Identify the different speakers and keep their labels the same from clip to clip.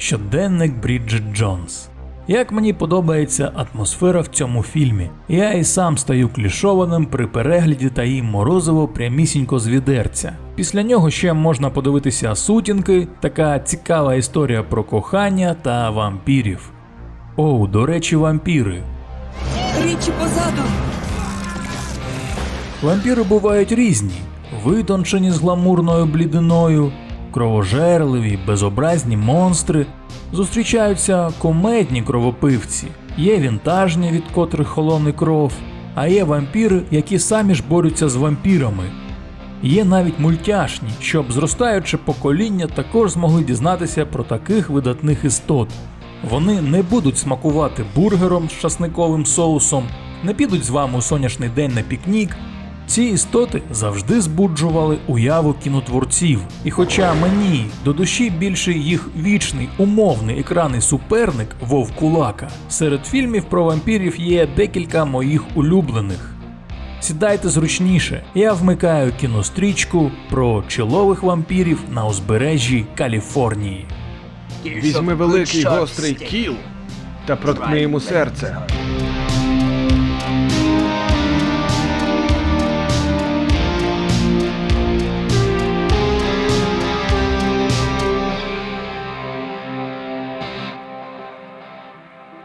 Speaker 1: Щоденник Бріджит Джонс. Як мені подобається атмосфера в цьому фільмі. Я і сам стаю клішованим при перегляді та їм морозиво прямісінько з відерця. Після нього ще можна подивитися сутінки, така цікава історія про кохання та вампірів. Оу, до речі, вампіри.
Speaker 2: Річі позаду.
Speaker 1: Вампіри бувають різні, витончені з гламурною блідиною, кровожерливі, безобразні монстри. Зустрічаються комедні кровопивці, є вінтажні, від котрих холоне кров, а є вампіри, які самі ж борються з вампірами. Є навіть мультяшні, щоб зростаюче покоління також змогли дізнатися про таких видатних істот. Вони не будуть смакувати бургером з часниковим соусом, не підуть з вами у сонячний день на пікнік. Ці істоти завжди збуджували уяву кінотворців, і хоча мені до душі більше їх вічний умовний екранний суперник Вовк Кулака, серед фільмів про вампірів є декілька моїх улюблених. Сідайте зручніше, я вмикаю кінострічку про чолових вампірів на узбережжі Каліфорнії.
Speaker 3: Візьми великий гострий кіл та проткни йому серце.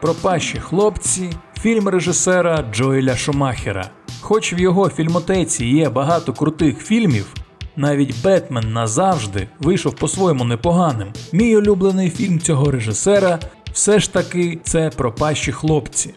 Speaker 1: Пропащі хлопці фільм режисера Джоеля Шумахера. Хоч в його фільмотеці є багато крутих фільмів, навіть Бетмен назавжди вийшов по-своєму непоганим. Мій улюблений фільм цього режисера все ж таки це Пропащі хлопці.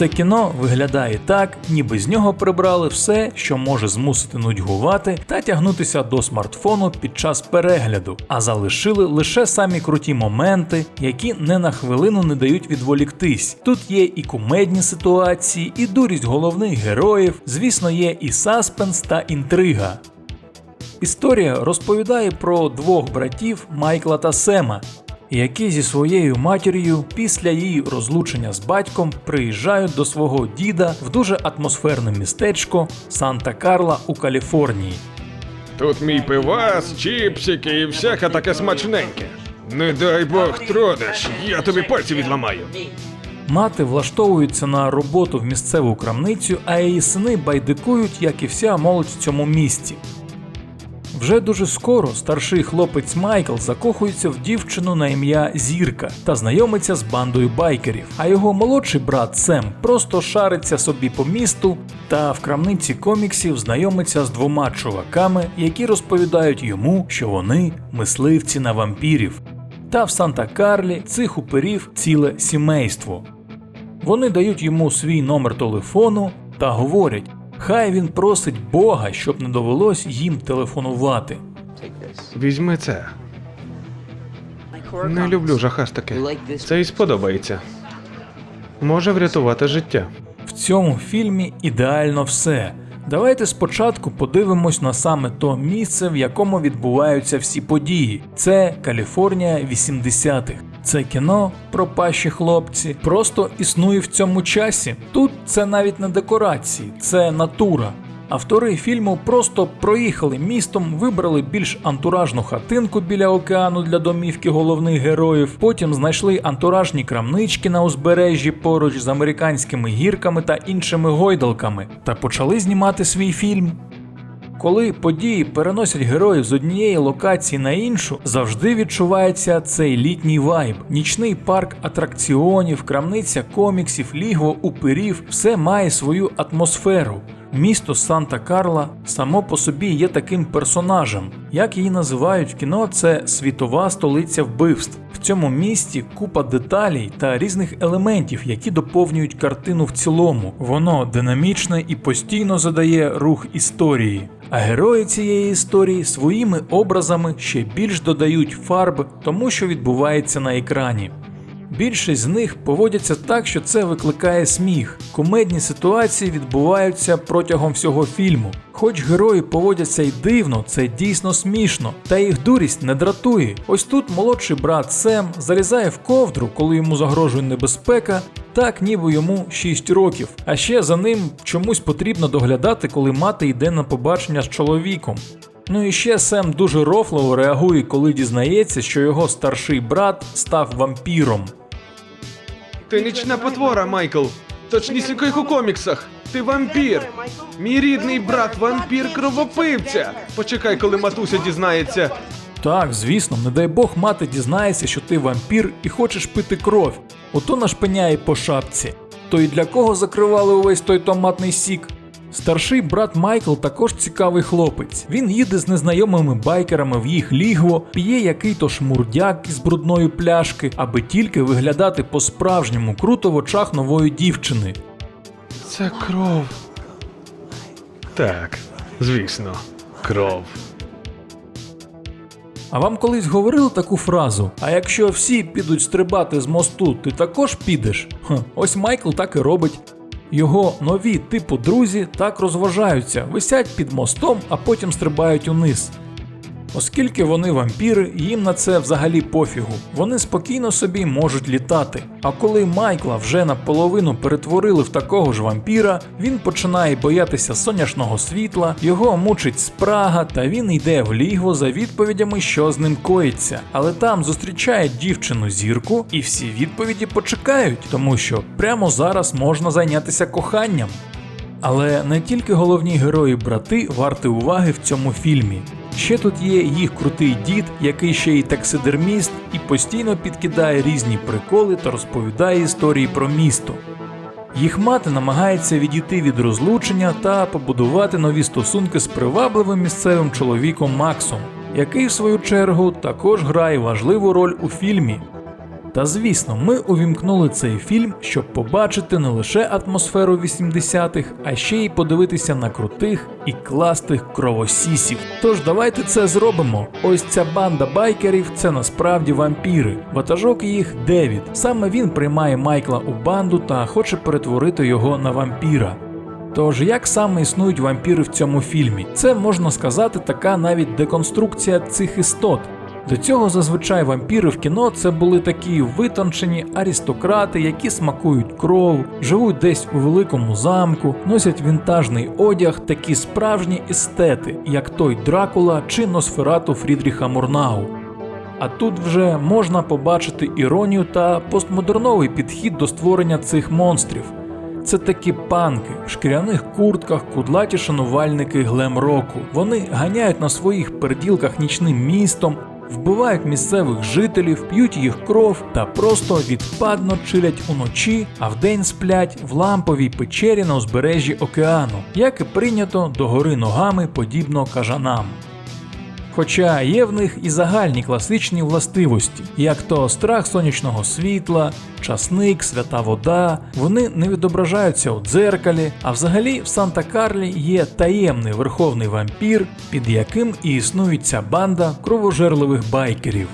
Speaker 1: Це кіно виглядає так, ніби з нього прибрали все, що може змусити нудьгувати та тягнутися до смартфону під час перегляду, а залишили лише самі круті моменти, які не на хвилину не дають відволіктись. Тут є і кумедні ситуації, і дурість головних героїв, звісно, є і саспенс та інтрига. Історія розповідає про двох братів Майкла та Сема, які зі своєю матір'ю після її розлучення з батьком приїжджають до свого діда в дуже атмосферне містечко Санта-Карла у Каліфорнії.
Speaker 3: Тут мій пивас, чіпсики і всяке таке смачненьке. Не дай Бог тродиш, я тобі пальці відламаю.
Speaker 1: Мати влаштовується на роботу в місцеву крамницю, а її сини байдикують, як і вся молодь в цьому місті. Вже дуже скоро старший хлопець Майкл закохується в дівчину на ім'я Зірка та знайомиться з бандою байкерів, а його молодший брат Сем просто шариться собі по місту та в крамниці коміксів знайомиться з двома чуваками, які розповідають йому, що вони мисливці на вампірів. Та в Санта-Карлі цих уперів ціле сімейство. Вони дають йому свій номер телефону та говорять, хай він просить Бога, щоб не довелось їм телефонувати.
Speaker 3: Візьми це. Не люблю жахастики. Це й сподобається. Може врятувати життя.
Speaker 1: В цьому фільмі ідеально все. Давайте спочатку подивимось на саме то місце, в якому відбуваються всі події. Це Каліфорнія 80-х. Це кіно про пащі хлопці просто існує в цьому часі. Тут це навіть не декорації, це натура. Автори фільму просто проїхали містом, вибрали більш антуражну хатинку біля океану для домівки головних героїв. Потім знайшли антуражні крамнички на узбережжі поруч з американськими гірками та іншими гойдалками, та почали знімати свій фільм. Коли події переносять героїв з однієї локації на іншу, завжди відчувається цей літній вайб. Нічний парк атракціонів, крамниця коміксів, лігво, упирів все має свою атмосферу. Місто Санта-Карла само по собі є таким персонажем. Як її називають в кіно, це світова столиця вбивств. В цьому місті купа деталей та різних елементів, які доповнюють картину в цілому. Воно динамічне і постійно задає рух історії. А герої цієї історії своїми образами ще більш додають фарб тому, що відбувається на екрані. Більшість з них поводяться так, що це викликає сміх. Кумедні ситуації відбуваються протягом всього фільму. Хоч герої поводяться й дивно, це дійсно смішно, та їх дурість не дратує. Ось тут молодший брат Сем залізає в ковдру, коли йому загрожує небезпека, так ніби йому 6 років. А ще за ним чомусь потрібно доглядати, коли мати йде на побачення з чоловіком. Ну і ще Сем дуже рофлово реагує, коли дізнається, що його старший брат став вампіром.
Speaker 3: Ти нічна потвора, Майкл. Точнісінько як у коміксах. Ти вампір. Мій рідний брат вампір кровопивця. Почекай, коли матуся дізнається.
Speaker 1: Так, звісно, не дай Бог мати дізнається, що ти вампір і хочеш пити кров. Ото нашпиняє по шапці. То і для кого закривали увесь той томатний сік? Старший брат Майкл також цікавий хлопець. Він їде з незнайомими байкерами в їх лігво, п'є який-то шмурдяк із брудної пляшки, аби тільки виглядати по-справжньому круто в очах нової дівчини.
Speaker 3: Це кров. Так, звісно, кров.
Speaker 1: А вам колись говорили таку фразу: а якщо всі підуть стрибати з мосту, ти також підеш? Хм, ось Майкл так і робить. Його нові типу друзі так розважаються, висять під мостом, а потім стрибають униз. Оскільки вони вампіри, їм на це взагалі пофігу. Вони спокійно собі можуть літати. А коли Майкла вже наполовину перетворили в такого ж вампіра, він починає боятися сонячного світла, його мучить спрага, та він йде в лігво за відповідями, що з ним коїться. Але там зустрічає дівчину зірку, і всі відповіді почекають, тому що прямо зараз можна зайнятися коханням. Але не тільки головні герої брати варти уваги в цьому фільмі. Ще тут є їх крутий дід, який ще й таксидерміст, і постійно підкидає різні приколи та розповідає історії про місто. Їх мати намагається відійти від розлучення та побудувати нові стосунки з привабливим місцевим чоловіком Максом, який, в свою чергу, також грає важливу роль у фільмі. Та звісно, ми увімкнули цей фільм, щоб побачити не лише атмосферу 80-х, а ще й подивитися на крутих і класних кровосісів. Тож давайте це зробимо. Ось ця банда байкерів це насправді вампіри. Ватажок їх Девід. Саме він приймає Майкла у банду та хоче перетворити його на вампіра. Тож як саме існують вампіри в цьому фільмі? Це можна сказати така навіть деконструкція цих істот. До цього зазвичай вампіри в кіно це були такі витончені аристократи, які смакують кров, живуть десь у великому замку, носять вінтажний одяг, такі справжні естети, як той Дракула чи Носферату Фрідріха Мурнау. А тут вже можна побачити іронію та постмодерновий підхід до створення цих монстрів. Це такі панки в шкіряних куртках, кудлаті шанувальники глем-року. Вони ганяють на своїх перділках нічним містом, вбивають місцевих жителів, п'ють їх кров та просто відпадно чилять уночі, а вдень сплять в ламповій печері на узбережжі океану, як і прийнято догори ногами подібно кажанам. Хоча є в них і загальні класичні властивості, як то страх сонячного світла, часник, свята вода, вони не відображаються у дзеркалі, а взагалі в Санта-Карлі є таємний верховний вампір, під яким і існує ця банда кровожерливих байкерів.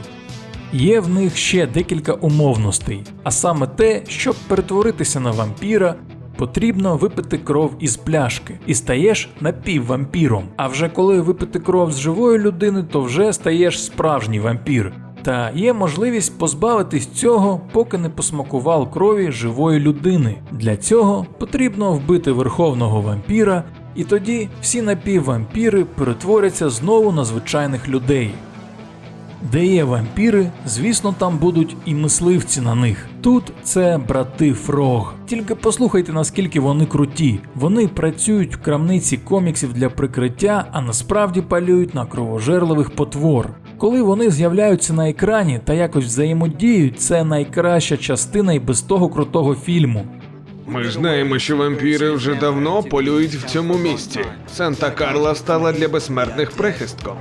Speaker 1: Є в них ще декілька умовностей, а саме те, щоб перетворитися на вампіра, потрібно випити кров із пляшки і стаєш напіввампіром. А вже коли випити кров з живої людини, то вже стаєш справжній вампір. Та є можливість позбавитись цього, поки не посмакував крові живої людини. Для цього потрібно вбити верховного вампіра, і тоді всі напіввампіри перетворяться знову на звичайних людей. Де є вампіри, звісно, там будуть і мисливці на них. Тут це брати Фрог. Тільки послухайте, наскільки вони круті. Вони працюють в крамниці коміксів для прикриття, а насправді палюють на кровожерливих потвор. Коли вони з'являються на екрані та якось взаємодіють, це найкраща частина і без того крутого фільму.
Speaker 3: Ми знаємо, що вампіри вже давно полюють в цьому місті. Санта Карла стала для безсмертних прихистком.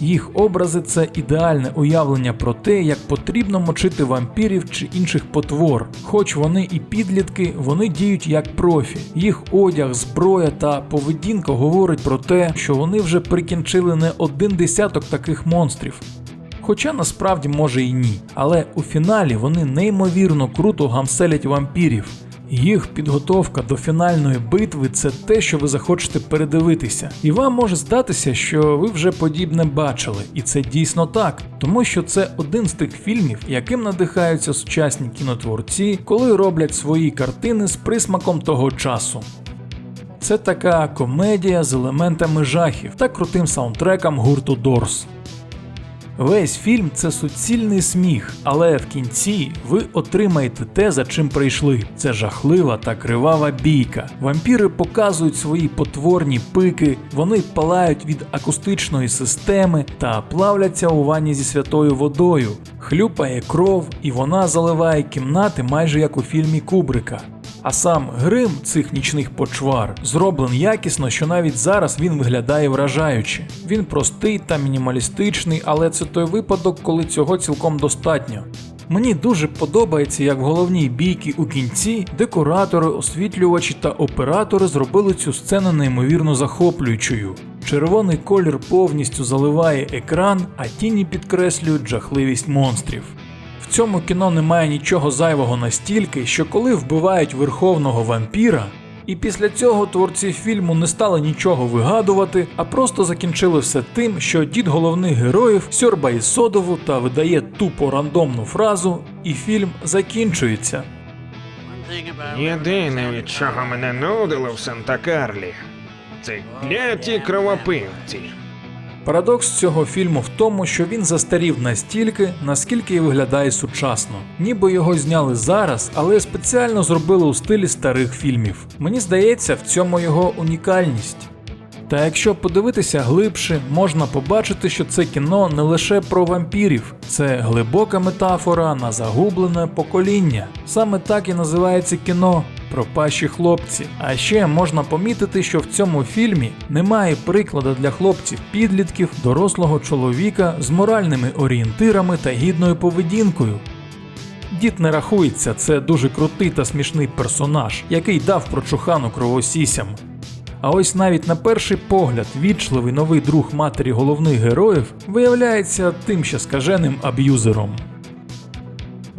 Speaker 1: Їх образи це ідеальне уявлення про те, як потрібно мочити вампірів чи інших потвор. Хоч вони і підлітки, вони діють як профі. Їх одяг, зброя та поведінка говорить про те, що вони вже прикінчили не один десяток таких монстрів. Хоча насправді може і ні. Але у фіналі вони неймовірно круто гамселять вампірів. Їх підготовка до фінальної битви це те, що ви захочете передивитися. І вам може здатися, що ви вже подібне бачили, і це дійсно так, тому що це один з тих фільмів, яким надихаються сучасні кінотворці, коли роблять свої картини з присмаком того часу. Це така комедія з елементами жахів та крутим саундтреком гурту Дорс. Весь фільм це суцільний сміх, але в кінці ви отримаєте те, за чим прийшли. Це жахлива та кривава бійка. Вампіри показують свої потворні пики, вони палають від акустичної системи та плавляться у ванні зі святою водою. Хлюпає кров, і вона заливає кімнати майже як у фільмі Кубрика. А сам грим цих нічних почвар зроблений якісно, що навіть зараз він виглядає вражаюче. Він простий та мінімалістичний, але це той випадок, коли цього цілком достатньо. Мені дуже подобається, як в головній бійці у кінці декоратори, освітлювачі та оператори зробили цю сцену неймовірно захоплюючою. Червоний колір повністю заливає екран, а тіні підкреслюють жахливість монстрів. Цьому кіно немає нічого зайвого настільки, що коли вбивають верховного вампіра, і після цього творці фільму не стали нічого вигадувати, а просто закінчили все тим, що дід головних героїв сьорбає содову та видає тупо рандомну фразу, і фільм закінчується.
Speaker 3: Єдине, від чого мене нудило в Санта-Карлі, це кляті кровопивці.
Speaker 1: Парадокс цього фільму в тому, що він застарів настільки, наскільки і виглядає сучасно. Ніби його зняли зараз, але спеціально зробили у стилі старих фільмів. Мені здається, в цьому його унікальність. Та якщо подивитися глибше, можна побачити, що це кіно не лише про вампірів, це глибока метафора на загублене покоління. Саме так і називається кіно пропащі хлопці. А ще можна помітити, що в цьому фільмі немає прикладу для хлопців-підлітків, дорослого чоловіка з моральними орієнтирами та гідною поведінкою. Дід не рахується, це дуже крутий та смішний персонаж, який дав прочухану кровосісям. А ось навіть на перший погляд вічливий новий друг матері головних героїв виявляється тим ще скаженим аб'юзером.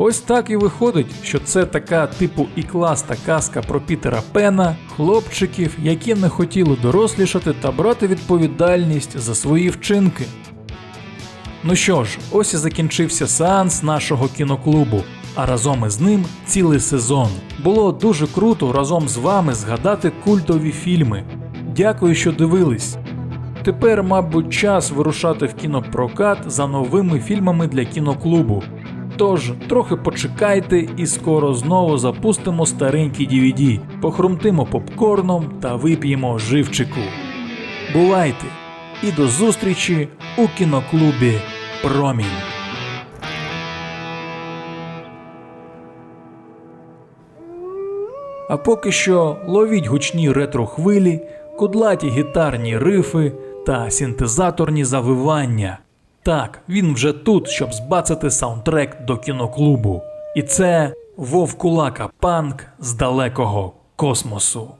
Speaker 1: Ось так і виходить, що це така типу і класта казка про Пітера Пена, хлопчиків, які не хотіли дорослішати та брати відповідальність за свої вчинки. Ну що ж, ось і закінчився сеанс нашого кіноклубу, а разом із ним цілий сезон. Було дуже круто разом з вами згадати культові фільми. Дякую, що дивились. Тепер, мабуть, час вирушати в кінопрокат за новими фільмами для кіноклубу. Тож, трохи почекайте і скоро знову запустимо старенький DVD, похрумтимо попкорном та вип'ємо живчику. Бувайте! І до зустрічі у кіноклубі Промінь. А поки що ловіть гучні ретро-хвилі, кудлаті гітарні рифи та синтезаторні завивання. Так, він вже тут, щоб збацати саундтрек до кіноклубу. І це Вовкулака Панк з далекого космосу.